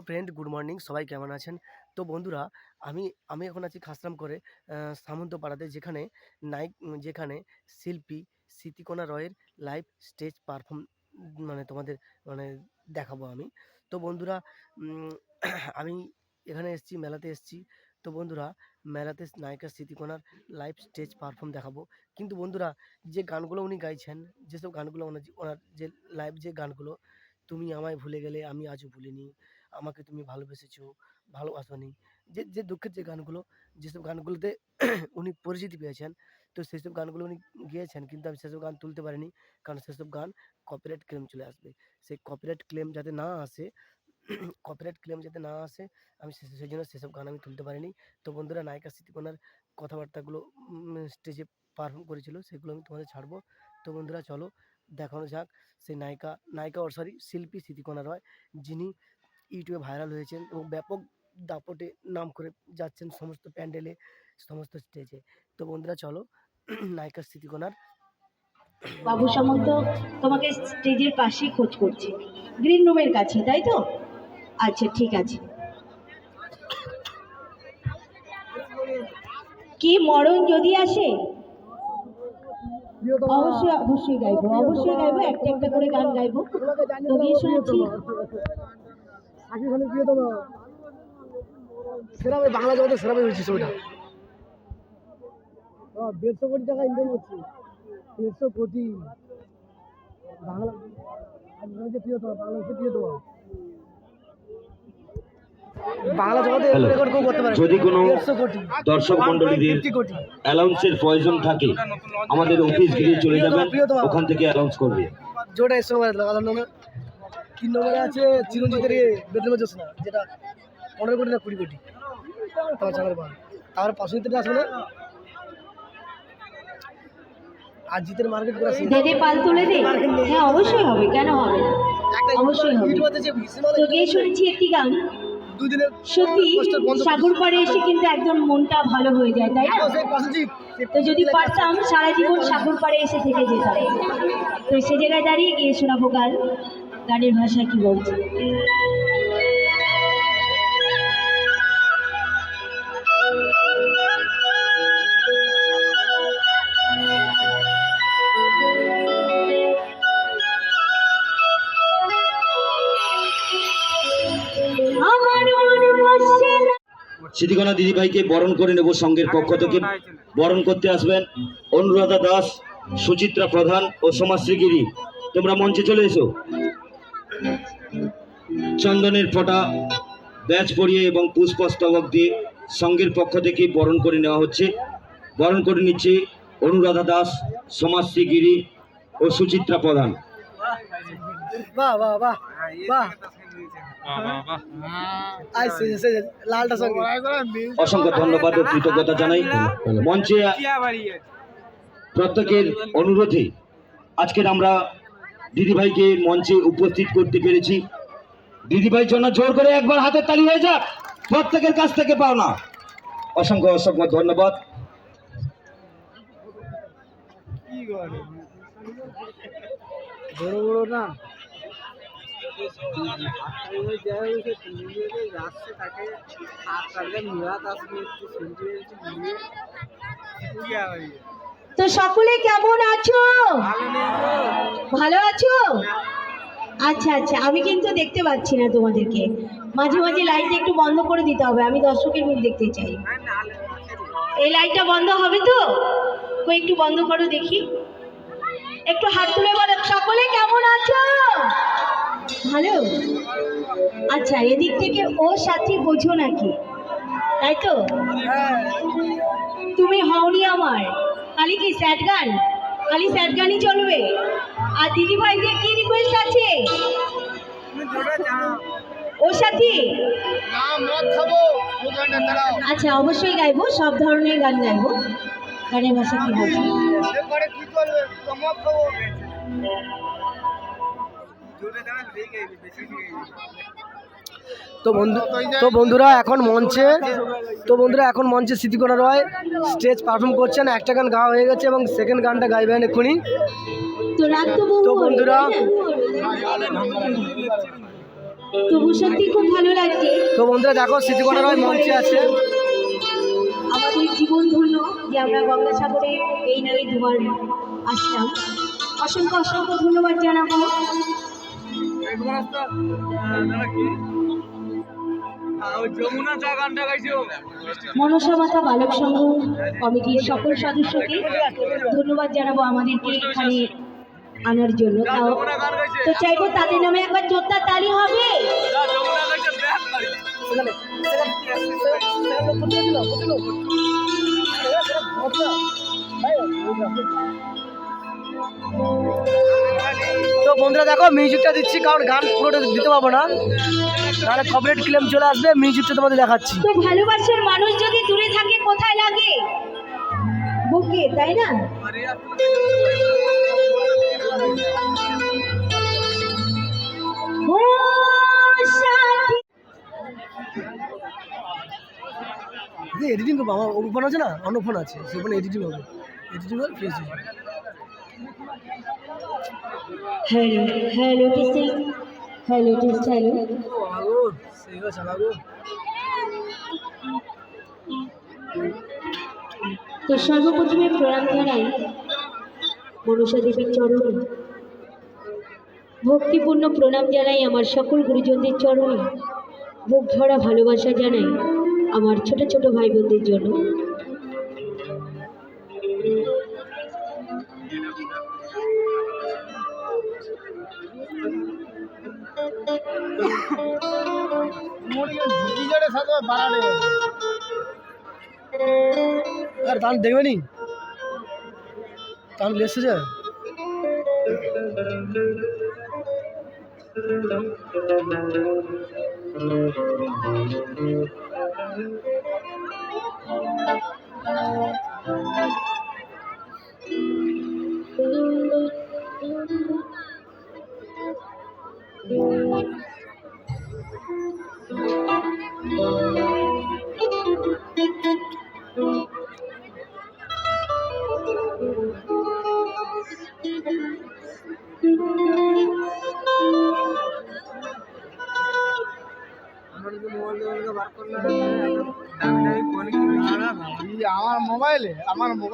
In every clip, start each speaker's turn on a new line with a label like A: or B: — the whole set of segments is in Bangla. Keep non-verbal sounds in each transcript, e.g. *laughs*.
A: হ্যালো ফ্রেন্ড গুড মর্নিং সবাই কেমন আছেন? তো বন্ধুরা, আমি আমি এখন আছি খাসরাম করে সামন্তপাড়াতে, যেখানে নাইক, যেখানে শিল্পী স্মৃতিকণা রয়ের লাইভ স্টেজ পারফর্ম মানে তোমাদের মানে দেখাবো আমি। তো বন্ধুরা আমি এখানে এসেছি, মেলাতে এসেছি। তো বন্ধুরা, মেলাতে নায়িকা স্মৃতিকণার লাইভ স্টেজ পারফর্ম দেখাবো। কিন্তু বন্ধুরা, যে গানগুলো উনি গাইছেন, যেসব গানগুলো ওনার ওনার যে লাইভ যে গানগুলো, তুমি আমায় ভুলে গেলে আমি আজও ভুলিনি। আমাকে তুমি ভালোবেসেছো ভালোবাসোনি যে যে দুঃখের যে গানগুলো, যেসব গানগুলোতে *clears throat* উনি পরিচিতি পেয়েছেন, তো সেসব গানগুলো উনি গেয়েছেন, কিন্তু আমি সেসব গান তুলতে পারিনি, কারণ সেসব গান কপিরাইট ক্লেম চলে আসবে। সেই কপিরাইট ক্লেম যাতে না আসে *clears throat* কপিরাইট ক্লেম যাতে না আসে, আমি সেই জন্য সেসব গান আমি তুলতে পারিনি। তো বন্ধুরা, নায়িকা স্মৃতিকোনার কথাবার্তাগুলো স্টেজে পারফর্ম করেছিল, সেগুলো আমি তোমাদের ছাড়বো। তো বন্ধুরা, চলো, দেখানো যাক, সেই নায়িকা নায়িকা ওর সরি শিল্পী স্মৃতিকোনা রয় যিনি ইউটিউবে ভাইরাল হয়েছেন এবং ব্যাপক দাপটে নাম করে যাচ্ছেন সমস্ত প্যান্ডেলে, সমস্ত স্টেজে। তো বন্ধুরা, চলো নায়িকা স্মৃতিকোনার
B: বাবু সামন্ত, তোমাকে স্টেজের পাশেই খোঁজ করছে। গ্রিন রুমের কাছে, তাই তো? আচ্ছা ঠিক আছে। কি মরণ যদি আসে? অবশ্যই অবশ্যই গাইবো অবশ্যই গাইবো, একটা একটা করে গান গাইবো। তো গিয়ে শোনাচ্ছি
A: সেরা বাংলা জগতে সেরা হয়েছে ছবিটা। দেড়শো কোটি টাকা ইনকাম করছি দেড়শো কোটি। বাংলা বাংলাদেশে প্রিয় তোমার বাংলাদেশে বাংলা জগতে রেকর্ড কেউ করতে পারে
C: যদি কোনো দর্শক মন্ডলীদের
A: 1.50 কোটি।
C: অ্যালাউন্সের প্রয়োজন থাকে আমাদের অফিস গিয়ে চলে যাবেন ওখান থেকে অ্যালাউন্স করবে।
A: লাগালাম না তিন নম্বরে আছে চিরঞ্জিতের যেটা পনেরো কোটি না কুড়ি কোটি তোমার আসবে না আর জিতের মার্কেট পুরো শেষ।
B: দেদে পাল তুলে দে। হ্যাঁ অবশ্যই হবে কেন হবে না? অবশ্যই হবে। তো গিয়ে শুনেছি একটি গান। সত্যি সাগর পাড়ে এসে কিন্তু একদম মনটা ভালো হয়ে যায় তাই না?
A: সেই
B: তো যদি পারতাম সারা জীবন সাগর পাড়ে এসে থেকে যেতাম। তো সে জায়গায় দাঁড়িয়ে গিয়ে শোনাবো গান। গানের ভাষা কি বলছে আমার বসছে না।
C: সিদ্ধিকণা দিদিভাইকে বরণ করে নেব সংঘের পক্ষ থেকে। বরণ করতে আসবেন অনুরাধা দাস, সুচিত্রা প্রধান ও সমাজশ্রী গিরি তোমরা মঞ্চে চলে এসো। চন্দনের ফোঁটা ব্যাচ পরিয়ে এবং পুষ্পস্তবক দিয়ে সঙ্গের পক্ষ থেকে বরণ করে নেওয়া হচ্ছে। বরণ করে নিচ্ছে অনুরাধা দাস সমাজশ্রী গিরি ও সুচিত্রা প্রধান।
A: বাহ বাহ বাহ বাহ। আই সে সে লালটা সঙ্গে।
C: অসংখ্য ধন্যবাদ ও কৃতজ্ঞতা জানাই। মঞ্চে প্রত্যেকের অনুরোধে আজকের আমরা দিদিভাইকে মঞ্চে উপস্থিত করতে পেরেছি। দিদিভাই জন্য জোর করে একবার হাতের তালি হয়ে যাক। প্রত্যেকের কাছ থেকে পাও না। অসংখ্য অসংখ্য ধন্যবাদ।
A: বড় বড় না? *laughs*
B: তো সকলে কেমন আছো? ভালো আছো? আচ্ছা আচ্ছা আমি কিন্তু দেখতে পাচ্ছি না তোমাদেরকে। মাঝে মাঝে লাইট একটু বন্ধ করে দিতে হবে, আমি দর্শকের মুখ দেখতে চাই। এই লাইটটা বন্ধ হবে তো? কই একটু বন্ধ করো দেখি। একটু হাত তুলে বলো, সকলে কেমন আছো? ভালো? আচ্ছা এদিক থেকে ও সাথী বোঝো নাকি? তাই তো? তুমি হওনি আমার। খালি কি স্যাড গান? খালি স্যাড গানই চলবে। আর দিদি ভাইদের কি রিকোয়েস্ট আছে? ও সাথী? আচ্ছা অবশ্যই গাইবো, সব ধরনের গান গাইবো। গানের ভাষা কি বলছি
A: তো বন্ধু তো বন্ধুরা এখন মঞ্চে তো বন্ধুরা এখন মঞ্চে স্মৃতিকোনা রয় স্টেজ পারফর্ম করছেন একটা গান গাওয়া হয়ে গেছে এবং সেকেন্ড গানটা গাইবেন এক্ষুনি।
B: তো
A: বন্ধুরা-
B: তবু সত্যি খুব
A: তো বন্ধুরা দেখো স্মৃতিকোনা রয় মঞ্চে আছে।
B: আমাদের জীবন ধন্য যে আমরা গঙ্গাসাগরে এই নিয়ে দুবার আসলাম। অসংখ্য অসংখ্য ধন্যবাদ জানাব। মনসা মাতা বালক সংঘ কমিটির সকল সদস্যকে ধন্যবাদ জানাব আমাদেরকে এখানে আনার জন্য। তাও তো চাইব তাদের নামে একবার জোরদার তালি হবে?
A: তো বন্ধুরা দেখো মিউজিকটা দিচ্ছি কারণ গান পুরোটা দিতে পারব না। তাহলে কপিরাইট ক্লেম চলে আসবে মিউজিকটা তোমাদের দেখাচ্ছি।
B: তো ভালোবাসার মানুষ যদি দূরে থাকে কোথায় লাগে? বুকে তাই না?
A: এডিটিং করব আমার ফোন আছে না? অন্য ফোন আছে সে ফোনে এডিটিং হবে। এডিটিং হবে ফ্রেশ
B: হ্যালো হ্যালো হ্যালো
A: সেই চালাবো।
B: তো সর্বপ্রথমে প্রণাম জানাই মনসা দেবীর চরণে ভক্তিপূর্ণ প্রণাম জানাই আমার সকল গুরুজনদের চরণে। বুক ভরা ভালোবাসা জানাই আমার ছোট ছোট ভাই বোনদের জন্য।
A: আর তাহলে দেখবে নি? তাহলে এসছে যে
D: আমার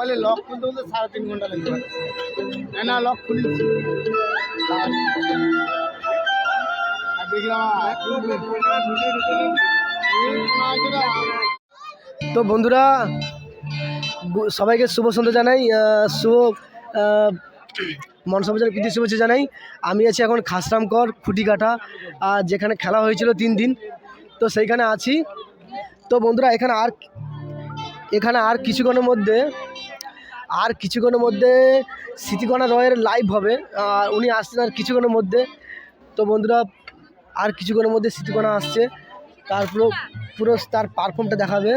D: মোবাইলে লক খুলতে খুলতে সাড়ে তিন ঘণ্টা লেগে যাচ্ছে না, লক দেখলাম
A: তো বন্ধুরা সবাইকে শুভ সন্ধ্যা জানাই শুভ মনসা প্রীতি শুভেচ্ছা জানাই। আমি আছি এখন খাসরামকর খুঁটিকাটা আর যেখানে খেলা হয়েছিল তিন দিন। তো সেইখানে আছি। তো বন্ধুরা এখানে আর এখানে আর কিছুক্ষণের মধ্যে আর কিছুক্ষণের মধ্যে স্মৃতিকণা রয়ের লাইভ হবে। আর উনি আসছেন আর কিছুক্ষণের মধ্যে। তো বন্ধুরা, আর কিছুক্ষণের মধ্যে স্মৃতিকণা আসছে। তার পুরো পুরো তার পারফর্মটা দেখাবে।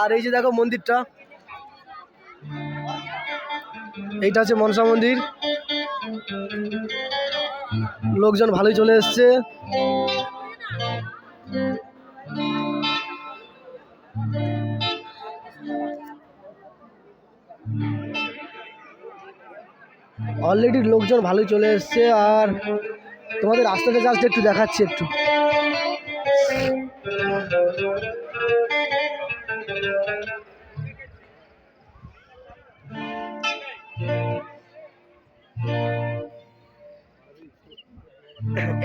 A: আর এই যে দেখো মন্দিরটা। এইটা হচ্ছে মনসা মন্দির। লোকজন ভালোই চলে এসছে। অলরেডি লোকজন ভালোই চলে এসছে আর তোমাদের রাস্তাটা জাস্ট একটু দেখাচ্ছি একটু।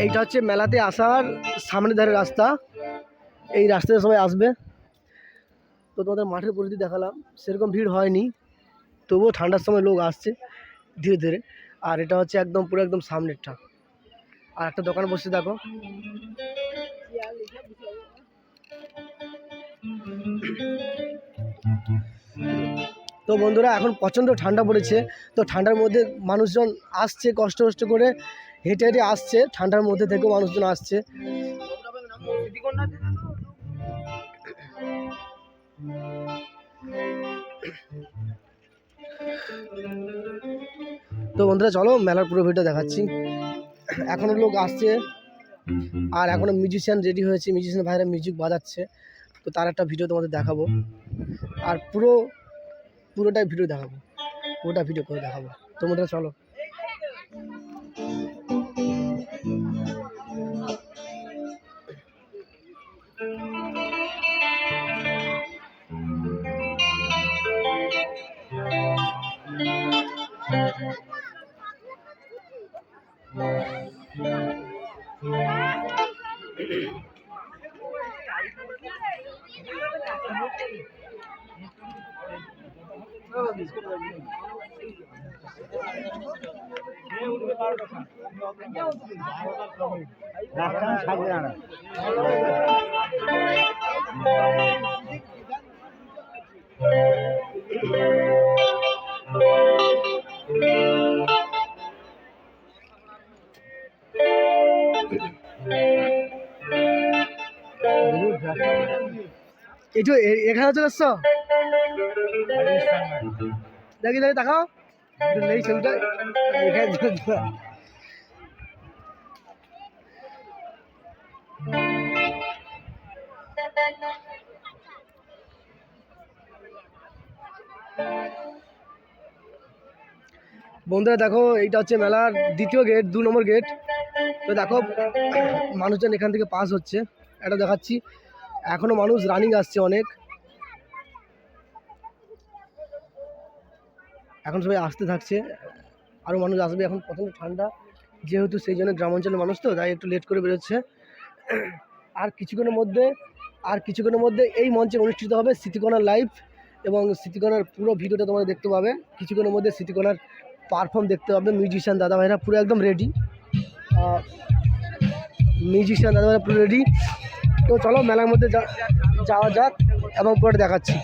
A: এইটা হচ্ছে মেলাতে আসার সামনের ধারে রাস্তা। এই রাস্তায় সবাই আসবে। তো তোমাদের মাঠের পরিস্থিতি দেখালাম। সেরকম ভিড় হয়নি। তবুও ঠান্ডার সময় লোক আসছে। ধীরে ধীরে। আর এটা হচ্ছে একদম পুরো একদম সামনেরটা। আর একটা দোকান বসে দেখো। তো বন্ধুরা, এখন প্রচণ্ড ঠান্ডা পড়েছে। তো ঠান্ডার মধ্যে মানুষজন আসছে, কষ্ট কষ্ট করে হেঁটে হেঁটে আসছে। ঠান্ডার মধ্যে থেকেও মানুষজন আসছে। তো বন্ধুরা, চলো মেলার পুরো ভিডিও দেখাচ্ছি। এখনও লোক আসছে, আর এখনও মিউজিশিয়ান রেডি হয়েছে মিউজিশিয়ান ভাইরা মিউজিক বাজাচ্ছে। তো তার একটা ভিডিও তোমাদের দেখাবো। আর পুরো, পুরোটাই ভিডিও দেখাবো। পুরোটা ভিডিও করে দেখাবো। তোমরা চলো। একটু এ- এখানে চলে এসছো দেখি দেখি দেখাও নেই ছবিটা বন্ধুরা, দেখো, এইটা হচ্ছে মেলার দ্বিতীয় গেট দু নম্বর গেট তো দেখো, মানুষজন এখান থেকে পাস হচ্ছে, এটা দেখাচ্ছি। এখনও মানুষ রানিং আসছে অনেক। এখন সবাই আসতে থাকছে। আরও মানুষ আসবে এখন প্রথমে ঠান্ডা। যেহেতু সেই জন্য গ্রাম অঞ্চলের মানুষ তো, তাই একটু লেট করে বেরোচ্ছে। আর কিছুক্ষণের মধ্যে, আর কিছুক্ষণের মধ্যে এই মঞ্চে অনুষ্ঠিত হবে স্মৃতিকণার লাইভ এবং স্মৃতিকণার পুরো ভিডিওটা তোমরা দেখতে পাবে। কিছুক্ষণের মধ্যে স্মৃতিকণার পারফর্ম দেখতে পাবে মিউজিশিয়ান দাদা ভাইরা পুরো একদম রেডি মিউজিশিয়ান দাদা ভাইরা পুরো রেডি তো চলো মেলার মধ্যে যাওয়া যাক এবং পরে দেখাচ্ছি।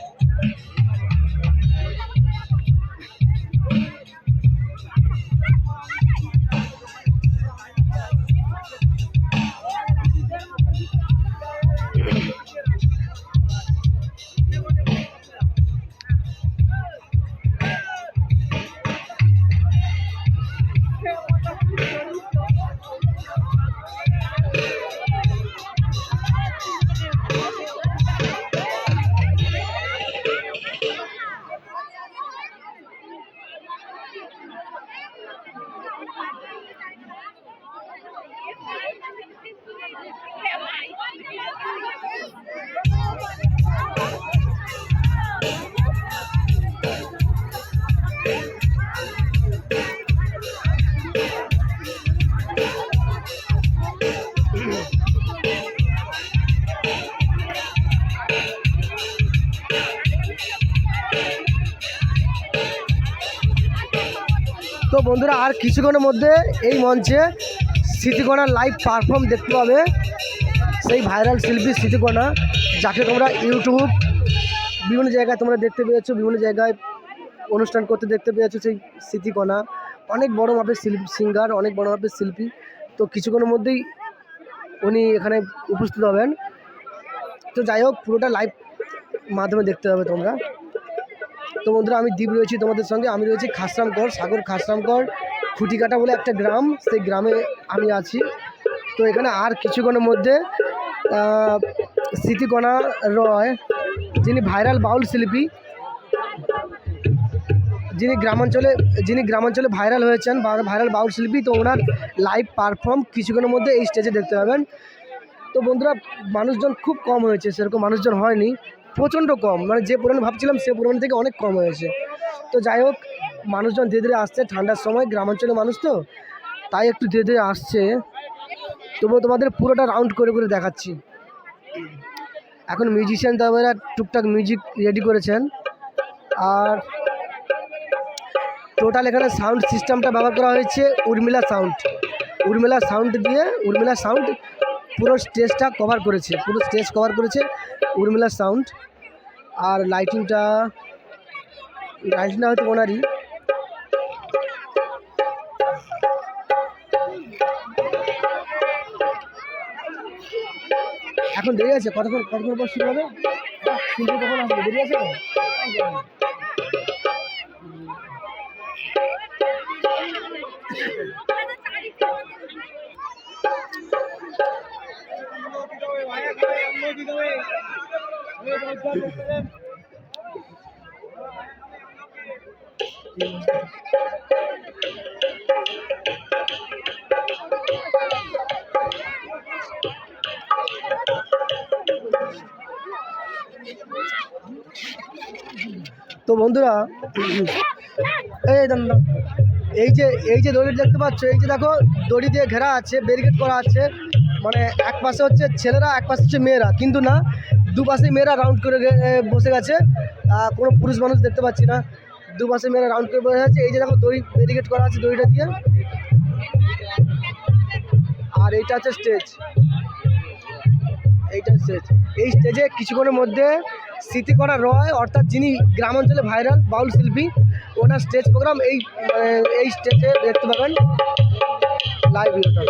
A: তো বন্ধুরা, আর কিছুক্ষণের মধ্যে এই মঞ্চে স্মৃতিকণা লাইভ পারফর্ম দেখতে পাবে। সেই ভাইরাল শিল্পী স্মৃতিকণা যাকে তোমরা ইউটিউব বিভিন্ন জায়গায় তোমরা দেখতে পেয়েছ, বিভিন্ন জায়গায় অনুষ্ঠান করতে দেখতে পেয়েছ সেই স্মৃতিকণা অনেক বড় মাপের শিল্পী সিঙ্গার অনেক বড় মাপের শিল্পী। তো কিছুক্ষণের মধ্যেই উনি এখানে উপস্থিত হবেন। তো যাই হোক, পুরোটা লাইভ মাধ্যমে দেখতে হবে তোমরা। তো বন্ধুরা, আমি দ্বীপ রয়েছি তোমাদের সঙ্গে। আমি রয়েছি খাসরামকর সাগর খাসরামকর খুঁটিকাটা বলে একটা গ্রাম। সেই গ্রামে আমি আছি। তো এখানে আর কিছুক্ষণের মধ্যে স্মৃতিকণা রয়, যিনি ভাইরাল বাউল শিল্পী, যিনি গ্রামাঞ্চলে যিনি গ্রামাঞ্চলে ভাইরাল হয়েছেন ভাইরাল বাউল শিল্পী, তো ওনার লাইভ পারফর্ম কিছুক্ষণের মধ্যে এই স্টেজে দেখতে পাবেন। তো বন্ধুরা, মানুষজন খুব কম হয়েছে, সেরকম মানুষজন হয়নি। প্রচণ্ড কম। মানে যে পরিমাণ ভাবছিলাম সে পরিমাণ থেকে অনেক কম হয়েছে। তো যাই হোক, মানুষজন ধীরে ধীরে আসছে, ঠান্ডার সময়, গ্রামাঞ্চলের মানুষ তো, তাই একটু ধীরে ধীরে আসছে। তবুও তোমাদের পুরোটা রাউন্ড করে করে দেখাচ্ছি। এখন মিউজিশিয়ান দাদারা টুকটাক মিউজিক রেডি করেছেন। আর টোটাল এখানে সাউন্ড সিস্টেমটা ব্যবহার করা হয়েছে উর্মিলা সাউন্ড উর্মিলা সাউন্ড দিয়ে, উর্মিলা সাউন্ড পুরো স্টেজটা কভার করেছে, পুরো স্টেজ কভার করেছে উর্মিলা সাউন্ড আর লাইটিংটা লাইটিংটা হয়তো ওনারই। এখন দেরি আছে? কতক্ষণ কতক্ষণ পর শুরু হবে? কিন্তু কখন আসবে? দেরি আছে Thank you. তো বন্ধুরা, এই এই যে এই যে দড়ি দেখতে পাচ্ছ, এই যে দেখো, দড়ি দিয়ে ঘেরা আছে ব্যারিকেড করা আছে। মানে এক পাশে হচ্ছে ছেলেরা, এক পাশে হচ্ছে মেয়েরা। কিন্তু না, দুপাশে মেয়েরা রাউন্ড করে বসে গেছে। কোনো পুরুষ মানুষ দেখতে পাচ্ছি না। দুপাশে মেয়েরা রাউন্ড করে বসে আছে। এই যে দেখো দড়ি ব্যারিকেড করা আছে দড়িটা দিয়ে। আর এইটা হচ্ছে স্টেজ এইটা স্টেজ এই স্টেজে কিছুক্ষণের মধ্যে স্মৃতিকণা রয়, অর্থাৎ যিনি গ্রাম অঞ্চলে ভাইরাল বাউল শিল্পী, ওনার স্টেজ প্রোগ্রাম এই মানে এই স্টেজে দেখতে পাবেন। লাইভ ভিডিওটা